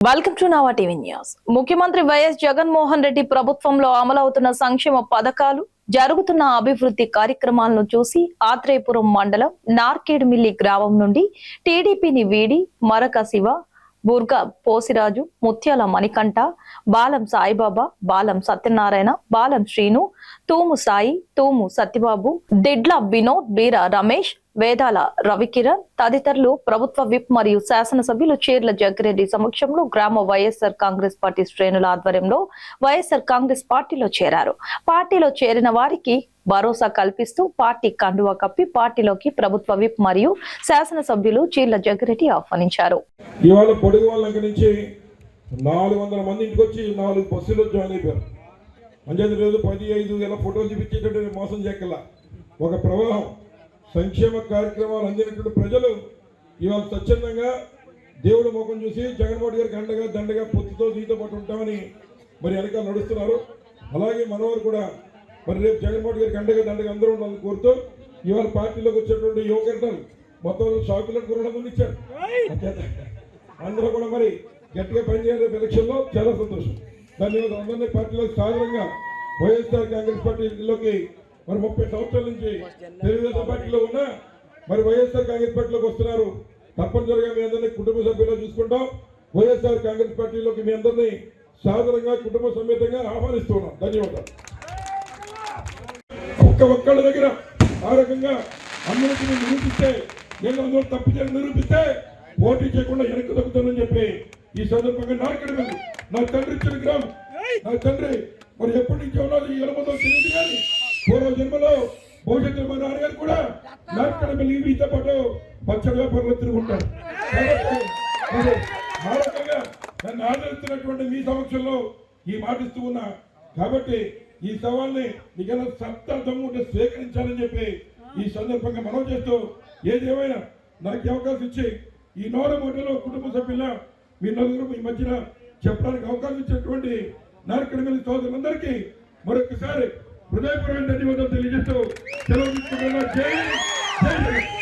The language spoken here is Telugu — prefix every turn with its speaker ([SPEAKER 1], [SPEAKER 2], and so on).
[SPEAKER 1] Welcome to Nava TV news ముఖ్యమంత్రి వైఎస్ జగన్మోహన్ రెడ్డి ప్రభుత్వంలో అమలవుతున్న సంక్షేమ పథకాలు జరుగుతున్న అభివృద్ధి కార్యక్రమాలను చూసి ఆత్రేయపురం మండలం నార్కేడ్మిల్లి గ్రామం నుండి టీడీపీని వీడి మరక శివ బుర్గా పోసిరాజు ముత్యాల మణికంఠ బాలం సాయిబాబా బాలం సత్యనారాయణ బాలం శ్రీను తూము సాయి తూము సత్యబాబు దిడ్ల వినోద్ బీర రమేష్ వేదాల రవికిరణ్ తదితరులు ప్రభుత్వ విప్ మరియు శాసనసభ్యులు చీర్ల జగ్గిరెడ్డి సమక్షంలో గ్రామ వైఎస్ఆర్ కాంగ్రెస్ పార్టీ శ్రేణుల ఆధ్వర్యంలో వైఎస్ఆర్ కాంగ్రెస్ పార్టీలో చేరారు. పార్టీలో చేరిన వారికి భరోసా కల్పిస్తూ పార్టీ కండువా కప్పి పార్టీలోకి ప్రభుత్వ విప్ మరియు శాసనసభ్యులు చీర్ల జగ్గిరెడ్డి ఆహ్వానించారు.
[SPEAKER 2] ఇవాళ పొడుగు వాళ్ళ నుంచి నాలుగు వందల మంది ఇంటికి వచ్చి నాలుగు బస్సులో జాయిన్ అయిపోయారు. అంచేది రోజు పది ఐదు ఫోటోలు చూపించేటట్టు మోసం చేయగల ఒక ప్రవాహం. సంక్షేమ కార్యక్రమాలు అందినటువంటి ప్రజలు ఇవాళ స్వచ్ఛందంగా దేవుడి ముఖం చూసి జగన్మోహన్ గారికి అండగా దండగా పొత్తుతో నీతో పాటు ఉంటామని మరి వెనకాల నడుస్తున్నారు. అలాగే మనవారు కూడా మరి రేపు జగన్మోహన్ గారికి అండగా దండగా అందరూ ఉండాలని కోరుతూ ఇవాళ పార్టీలోకి వచ్చినటువంటి యువకరణలు మొత్తం షాపులకు కూడా మంది ఇచ్చారు అందరూ కూడా మరి గట్టిగా పనిచేయాలి రేపు ఎలక్షన్లో. చాలా సంతోషం. ధన్యవాదాలు. అందరినీ పార్టీలోకి సాధారణంగా వైఎస్ఆర్ కాంగ్రెస్ పార్టీలోకి మరి ముప్పై సంవత్సరాల నుంచి తెలుగుదేశం పార్టీలో ఉన్నా మరి వైఎస్ఆర్ కాంగ్రెస్ పార్టీలోకి వస్తున్నారు. తప్పనిసరిగా మీ అందరినీ కుటుంబ సభ్యులుగా చూసుకుంటాం. వైఎస్ఆర్ కాంగ్రెస్ పార్టీలోకి మీ అందరినీ సాధారణంగా కుటుంబ సమేతంగా ఆహ్వానిస్తున్నాం. ధన్యవాదాలు. ఒక్క ఒక్కళ్ళ దగ్గర ఆ రకంగా అందరికీ నిరూపిస్తే నేను అందులో తప్పు చేయని నిరూపిస్తే పోటీ చేయకుండా వెనక్కి తగ్గుతానని చెప్పి ఈ సందర్భంగా నాకడ నా తండ్రి ఇచ్చిన గ్రామం నా తండ్రి మరి ఎప్పటి నుంచి ఉన్నది ఈ ఎలమతో తెలియదు కానీ పూర్వ జన్మలో భవిష్యత్తులో మా నాన్నగారు కూడా నాకడ వెళ్ళి మీతో పాటు పచ్చడి వ్యాపారంలో తిరుగుంటారు. ఆ రకంగా నన్ను ఆదరిస్తున్నటువంటి మీ సమక్షంలో ఈ మాటిస్తూ ఉన్నా. కాబట్టి ఈ సవాల్ని నీకన్నా సత్తా దమ్ము ఉంటే స్వీకరించాలని చెప్పి ఈ సందర్భంగా మనం చేస్తూ ఏదేమైనా నాకు అవకాశం ఇచ్చి ఈ నోర మూటలో కుటుంబ సభ్యుల మీ నలుగురు మీ మధ్యన చెప్పడానికి అవకాశం ఇచ్చినటువంటి నారకడమల్లి సోదరులందరికీ మరొకసారి హృదయపూర్వక ధన్యవాదాలు తెలియజేస్తూ సెలవు తీసుకుంటున్నా జై జై జగన్